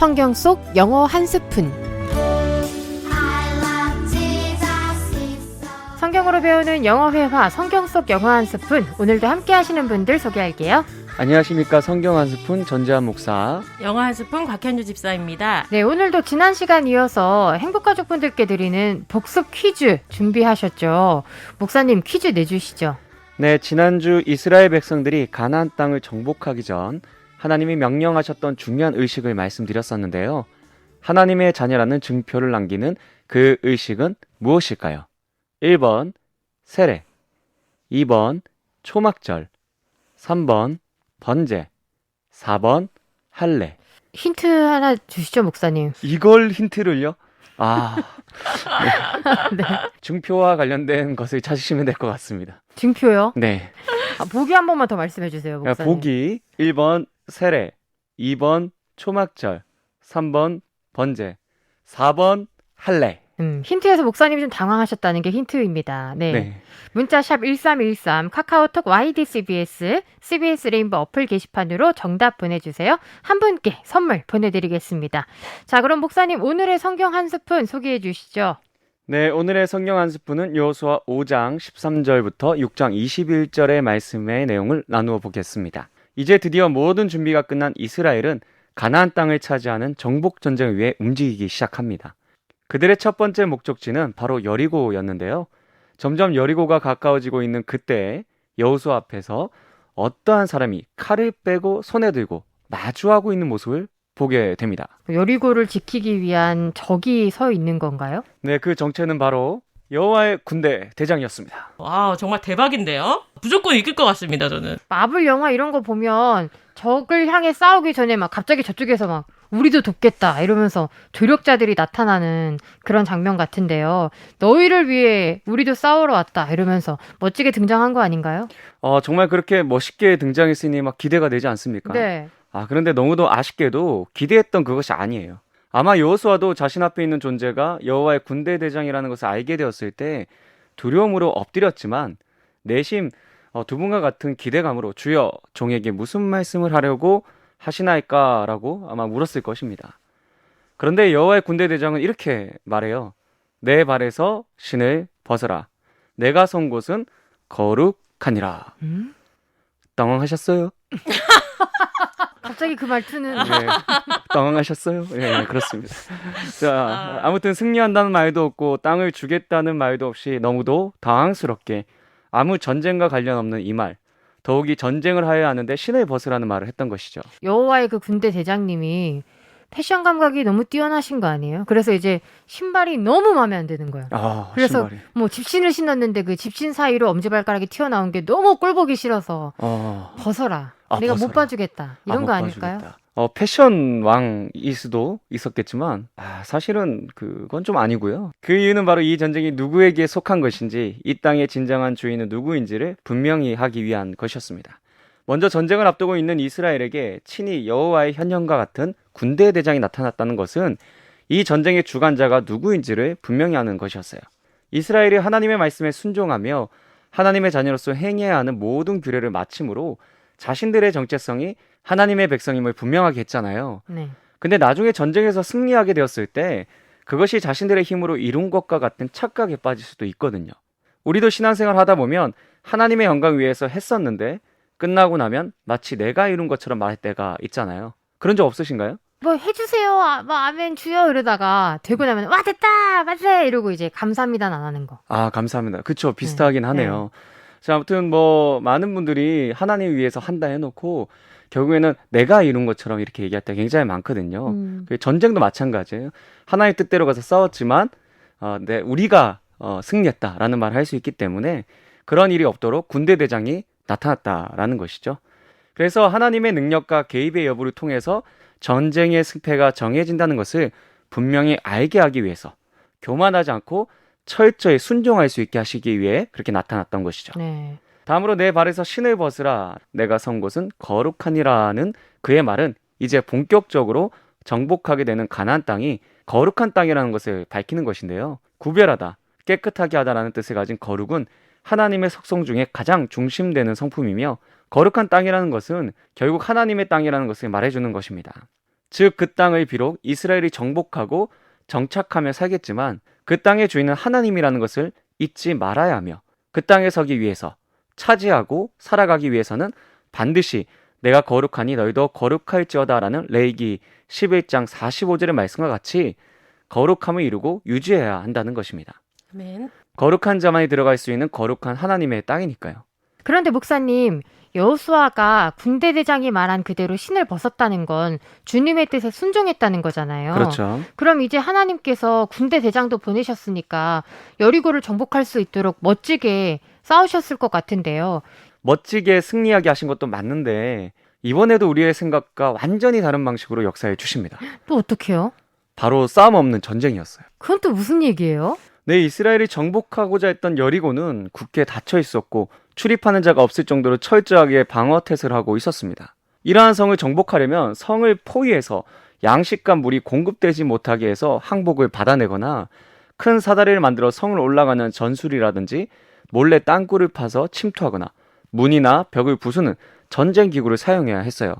성경 속 영어 한 스푼. 성경으로 배우는 영어 회화 성경 속 영어 한 스푼. 오늘도 함께 하시는 분들 소개할게요. 안녕하십니까 성경 한 스푼 전재한 목사 영어 한 스푼 곽현주 집사입니다. 네, 오늘도 지난 시간 이어서 행복가족분들께 드리는 복습 퀴즈 준비하셨죠? 목사님 퀴즈 내주시죠. 네 지난주 이스라엘 백성들이 가나안 땅을 정복하기 전 하나님이 명령하셨던 중요한 의식을 말씀드렸었는데요 하나님의 자녀라는 증표를 남기는 그 의식은 무엇일까요? 1번 세례 2번 초막절 3번 번제 4번 할례 힌트 하나 주시죠, 목사님. 이걸 힌트를요? 아 네. 증표와 관련된 것을 찾으시면 될 것 같습니다 증표요? 네 아, 보기 한 번만 더 말씀해 주세요, 야, 목사님. 보기 1번 세례, 2번 초막절, 3번 번제, 4번 할례. 음, 힌트에서 목사님이 좀 당황하셨다는 게 힌트입니다. 네. 네. 문자 샵 1313 카카오톡 YDCBS CBS 레인보 어플 게시판으로 정답 보내주세요. 한 분께 선물 보내드리겠습니다. 자 그럼 목사님 오늘의 성경 한 스푼 소개해 주시죠. 네, 오늘의 성경 한 스푼은 여호수아 5장 13절부터 6장 21절의 말씀의 내용을 나누어 보겠습니다. 이제 드디어 모든 준비가 끝난 이스라엘은 가나안 땅을 차지하는 정복 전쟁을 위해 움직이기 시작합니다. 그들의 첫 번째 목적지는 바로 여리고였는데요. 점점 여리고가 가까워지고 있는 그때 여호수 앞에서 어떠한 사람이 칼을 빼고 손에 들고 마주하고 있는 모습을 보게 됩니다. 여리고를 지키기 위한 적이 서 있는 건가요? 네, 그 정체는 바로 여호와의 군대 대장이었습니다. 와 정말 대박인데요. 무조건 이길 것 같습니다 저는. 마블 영화 이런 거 보면 적을 향해 싸우기 전에 막 갑자기 저쪽에서 막 우리도 돕겠다 이러면서 조력자들이 나타나는 그런 장면 같은데요. 너희를 위해 우리도 싸우러 왔다 이러면서 멋지게 등장한 거 아닌가요? 어, 정말 그렇게 멋있게 등장했으니 막 기대가 되지 않습니까? 네. 아, 그런데 너무도 아쉽게도 기대했던 그것이 아니에요. 아마 여호수아도 자신 앞에 있는 존재가 여호와의 군대 대장이라는 것을 알게 되었을 때 두려움으로 엎드렸지만 내심 어, 두 분과 같은 기대감으로 주여 종에게 무슨 말씀을 하려고 하시나이까라고 아마 물었을 것입니다. 그런데 여호와의 군대 대장은 이렇게 말해요. 내 발에서 신을 벗어라. 내가 선 곳은 거룩하니라. 음? 당황하셨어요? 갑자기 그 말투는 네. 당황하셨어요? 예, 그렇습니다. 자, 아무튼 승리한다는 말도 없고 땅을 주겠다는 말도 없이 너무도 당황스럽게 아무 전쟁과 관련 없는 이 말. 더욱이 전쟁을 하여야 하는데 신을 벗으라는 말을 했던 것이죠. 여호와의 그 군대 대장님이 패션 감각이 너무 뛰어나신 거 아니에요? 그래서 이제 신발이 너무 마음에 안 드는 거예요. 아, 그래서 신발이. 뭐 집신을 신었는데 그 집신 사이로 엄지발가락이 튀어나온 게 너무 꼴보기 싫어서 어, 벗어라. 아, 내가 못 벗어라. 봐주겠다. 이런 아, 못거 아닐까요? 봐주겠다. 어, 패션 왕일 수도 있었겠지만, 아, 사실은 그건 좀 아니고요. 그 이유는 바로 이 전쟁이 누구에게 속한 것인지, 이 땅의 진정한 주인은 누구인지를 분명히 하기 위한 것이었습니다. 먼저 전쟁을 앞두고 있는 이스라엘에게 친히 여호와의 현현과 같은 군대 대장이 나타났다는 것은 이 전쟁의 주관자가 누구인지를 분명히 하는 것이었어요. 이스라엘이 하나님의 말씀에 순종하며 하나님의 자녀로서 행해야 하는 모든 규례를 마침으로 자신들의 정체성이 하나님의 백성임을 분명하게 했잖아요. 네. 근데 나중에 전쟁에서 승리하게 되었을 때 그것이 자신들의 힘으로 이룬 것과 같은 착각에 빠질 수도 있거든요. 우리도 신앙생활 하다 보면 하나님의 영광 위해서 했었는데 끝나고 나면 마치 내가 이룬 것처럼 말할 때가 있잖아요. 그런 적 없으신가요? 뭐 해주세요. 아, 뭐 아멘 주여 이러다가 되고 나면 와 됐다 맞세 이러고 이제 감사합니다는 안 하는 거. 아, 감사합니다. 그쵸. 비슷하긴 네. 하네요. 자, 아무튼 뭐, 많은 분들이 하나님 위해서 한다 해놓고, 결국에는 내가 이룬 것처럼 이렇게 얘기할 때 굉장히 많거든요. 음. 그 전쟁도 마찬가지예요. 하나님 뜻대로 가서 싸웠지만, 어, 네, 우리가 어, 승리했다라는 말을 할 수 있기 때문에 그런 일이 없도록 군대 대장이 나타났다라는 것이죠. 그래서 하나님의 능력과 개입의 여부를 통해서 전쟁의 승패가 정해진다는 것을 분명히 알게 하기 위해서 교만하지 않고 철저히 순종할 수 있게 하시기 위해 그렇게 나타났던 것이죠. 네. 다음으로 내 발에서 신을 벗으라 내가 선 곳은 거룩하니라는 그의 말은 이제 본격적으로 정복하게 되는 가나안 땅이 거룩한 땅이라는 것을 밝히는 것인데요. 구별하다, 깨끗하게 하다라는 뜻을 가진 거룩은 하나님의 속성 중에 가장 중심되는 성품이며 거룩한 땅이라는 것은 결국 하나님의 땅이라는 것을 말해주는 것입니다. 즉 그 땅을 비록 이스라엘이 정복하고 정착하며 살겠지만 그 땅의 주인은 하나님이라는 것을 잊지 말아야 하며 그 땅에 서기 위해서 차지하고 살아가기 위해서는 반드시 내가 거룩하니 너희도 거룩할지어다라는 레이기 11장 45절의 말씀과 같이 거룩함을 이루고 유지해야 한다는 것입니다. 아멘. 거룩한 자만이 들어갈 수 있는 거룩한 하나님의 땅이니까요. 그런데 목사님, 여호수아가 군대 대장이 말한 그대로 신을 벗었다는 건 주님의 뜻에 순종했다는 거잖아요. 그렇죠. 그럼 이제 하나님께서 군대 대장도 보내셨으니까 여리고를 정복할 수 있도록 멋지게 싸우셨을 것 같은데요. 멋지게 승리하게 하신 것도 맞는데 이번에도 우리의 생각과 완전히 다른 방식으로 역사해 주십니다. 또 어떡해요? 바로 싸움 없는 전쟁이었어요. 그건 또 무슨 얘기예요? 네, 이스라엘이 정복하고자 했던 여리고는 굳게 닫혀 있었고 출입하는 자가 없을 정도로 철저하게 방어 태세를 하고 있었습니다. 이러한 성을 정복하려면 성을 포위해서 양식과 물이 공급되지 못하게 해서 항복을 받아내거나 큰 사다리를 만들어 성을 올라가는 전술이라든지 몰래 땅굴을 파서 침투하거나 문이나 벽을 부수는 전쟁 기구를 사용해야 했어요.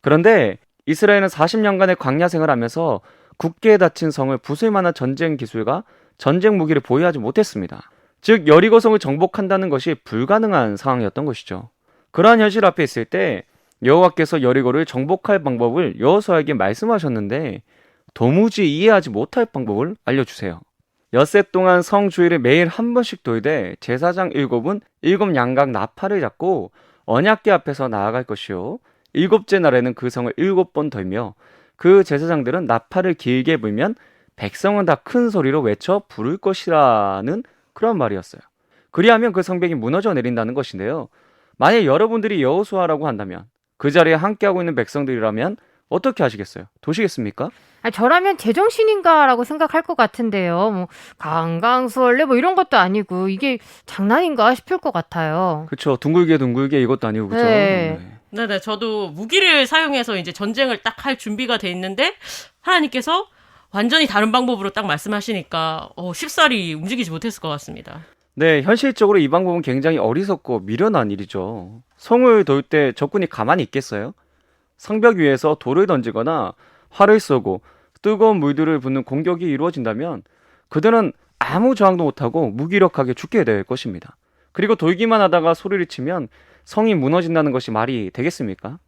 그런데 이스라엘은 40년간의 광야 생활하면서 굳게 닫힌 성을 부술 만한 전쟁 기술과 전쟁 무기를 보유하지 못했습니다. 즉 여리고성을 정복한다는 것이 불가능한 상황이었던 것이죠. 그러한 현실 앞에 있을 때 여호와께서 여리고를 정복할 방법을 여호수아에게 말씀하셨는데 도무지 이해하지 못할 방법을 알려주세요. 엿새 동안 성 주위를 매일 한 번씩 돌되 제사장 일곱은 일곱 양각 나팔을 잡고 언약궤 앞에서 나아갈 것이요 일곱째 날에는 그 성을 일곱 번 돌며 그 제사장들은 나팔을 길게 불면 백성은 다 큰 소리로 외쳐 부를 것이라는 그런 말이었어요. 그리하면 그 성벽이 무너져 내린다는 것인데요. 만약 여러분들이 여호수아라고 한다면 그 자리에 함께하고 있는 백성들이라면 어떻게 하시겠어요? 도시겠습니까? 아, 저라면 제정신인가라고 생각할 것 같은데요. 뭐 강강수월래 뭐 이런 것도 아니고 이게 장난인가 싶을 것 같아요. 그렇죠. 둥글게 둥글게 이것도 아니고 그렇죠. 네. 네네, 저도 무기를 사용해서 이제 전쟁을 딱 할 준비가 돼 있는데 하나님께서 완전히 다른 방법으로 딱 말씀하시니까 어, 쉽사리 움직이지 못했을 것 같습니다. 네, 현실적으로 이 방법은 굉장히 어리석고 미련한 일이죠. 성을 돌 때 적군이 가만히 있겠어요? 성벽 위에서 돌을 던지거나 활을 쏘고 뜨거운 물들을 붓는 공격이 이루어진다면 그들은 아무 저항도 못하고 무기력하게 죽게 될 것입니다. 그리고 돌기만 하다가 소리를 치면 성이 무너진다는 것이 말이 되겠습니까?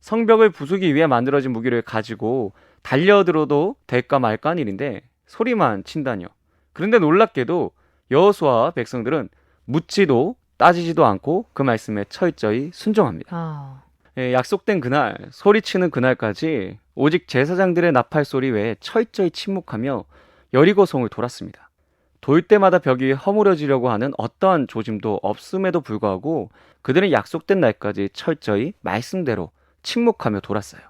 성벽을 부수기 위해 만들어진 무기를 가지고 달려들어도 될까 말까 한 일인데 소리만 친다뇨. 그런데 놀랍게도 여호수아와 백성들은 묻지도 따지지도 않고 그 말씀에 철저히 순종합니다. 아, 예, 약속된 그날, 소리치는 그날까지 오직 제사장들의 나팔 소리 외에 철저히 침묵하며 여리고성을 돌았습니다. 돌 때마다 벽이 허물어지려고 하는 어떠한 조짐도 없음에도 불구하고 그들은 약속된 날까지 철저히 말씀대로 침묵하며 돌았어요.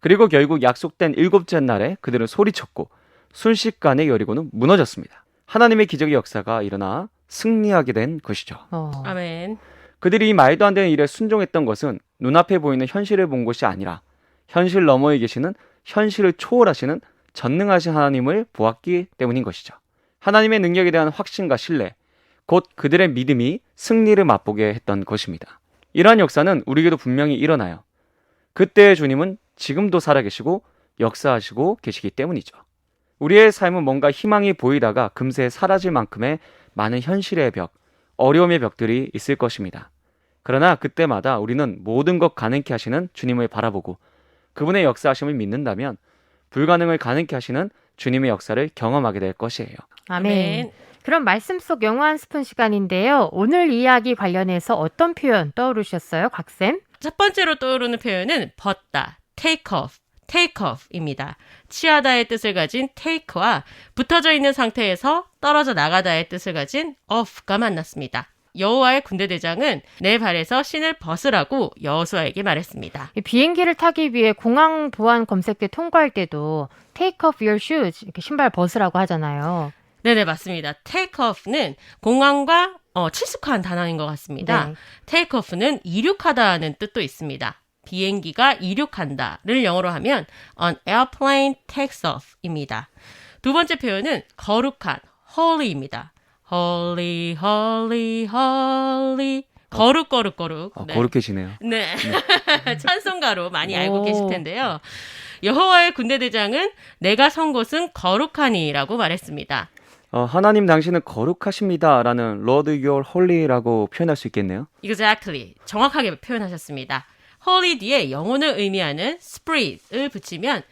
그리고 결국 약속된 일곱째 날에 그들은 소리쳤고 순식간에 여리고는 무너졌습니다. 하나님의 기적의 역사가 일어나 승리하게 된 것이죠. 어. 아멘. 그들이 이 말도 안 되는 일에 순종했던 것은 눈앞에 보이는 현실을 본 것이 아니라 현실 너머에 계시는 현실을 초월하시는 전능하신 하나님을 보았기 때문인 것이죠. 하나님의 능력에 대한 확신과 신뢰, 곧 그들의 믿음이 승리를 맛보게 했던 것입니다. 이러한 역사는 우리에게도 분명히 일어나요. 그때의 주님은 지금도 살아계시고 역사하시고 계시기 때문이죠. 우리의 삶은 뭔가 희망이 보이다가 금세 사라질 만큼의 많은 현실의 벽, 어려움의 벽들이 있을 것입니다. 그러나 그때마다 우리는 모든 것 가능케 하시는 주님을 바라보고 그분의 역사하심을 믿는다면 불가능을 가능케 하시는 주님의 역사를 경험하게 될 것이에요. 아멘. 그럼 말씀 속 영어 한 스푼 시간인데요. 오늘 이야기 관련해서 어떤 표현 떠오르셨어요, 각쌤? 첫 번째로 떠오르는 표현은 벗다, take off, take off입니다. 취하다의 뜻을 가진 take와 붙어져 있는 상태에서 떨어져 나가다의 뜻을 가진 off가 만났습니다. 여호와의 군대 대장은 내 발에서 신을 벗으라고 여호수아에게 말했습니다. 이 비행기를 타기 위해 공항 보안 검색대 통과할 때도 take off your shoes 이렇게 신발 벗으라고 하잖아요. 네네 맞습니다. take off는 공항과 어, 친숙한 단어인 것 같습니다. 네. take off는 이륙하다는 뜻도 있습니다. 비행기가 이륙한다를 영어로 하면 an airplane takes off입니다. 두 번째 표현은 거룩한 holy입니다. holy, holy, holy. 거룩, 거룩, 거룩. 아, 네. 거룩해지네요. 네. 찬송가로 많이 알고 오. 계실 텐데요. 여호와의 군대 대장은 내가 선 곳은 거룩하니라고 말했습니다. 어, 하나님 당신은 거룩하십니다라는 Lord Your Holy라고 표현할 수 있겠네요. Exactly. 정확하게 표현하셨습니다. Holy 뒤에 영혼을 의미하는 Spirit을 붙이면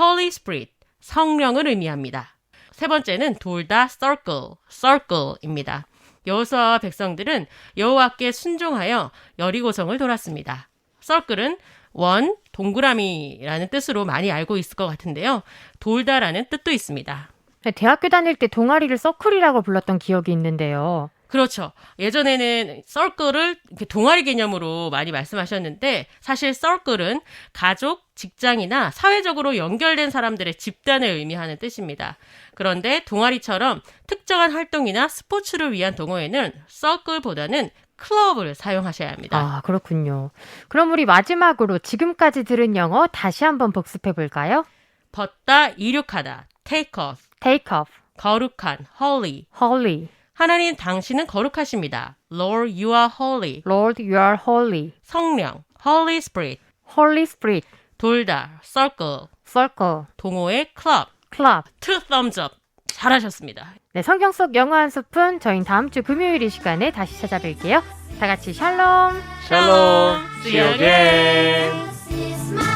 Holy Spirit, 성령을 의미합니다. 세 번째는 둘 다 circle, circle입니다. 여호수아와 백성들은 여호와께 순종하여 여리고성을 돌았습니다. circle은 원, 동그라미라는 뜻으로 많이 알고 있을 것 같은데요. 돌다라는 뜻도 있습니다. 대학교 다닐 때 동아리를 서클이라고 불렀던 기억이 있는데요. 그렇죠. 예전에는 이렇게 동아리 개념으로 많이 말씀하셨는데 사실 썰클은 가족, 직장이나 사회적으로 연결된 사람들의 집단을 의미하는 뜻입니다. 그런데 동아리처럼 특정한 활동이나 스포츠를 위한 동호회는 썰클보다는 클럽을 사용하셔야 합니다. 아, 그렇군요. 그럼 우리 마지막으로 지금까지 들은 영어 다시 한번 복습해 볼까요? 벗다, 이륙하다, take off, Take off, 거룩한, holy. holy. 하나님 당신은 거룩하십니다. Lord, you are holy. Lord, you are holy. 성령, Holy Spirit. Holy Spirit, 돌다, circle. circle, 동호회, club. club. two thumbs up. 잘하셨습니다. 네, 성경 속 영어 한 스푼 저희 다음 주 금요일 이 시간에 다시 찾아뵐게요. 다 같이 샬롬. 샬롬. See you again.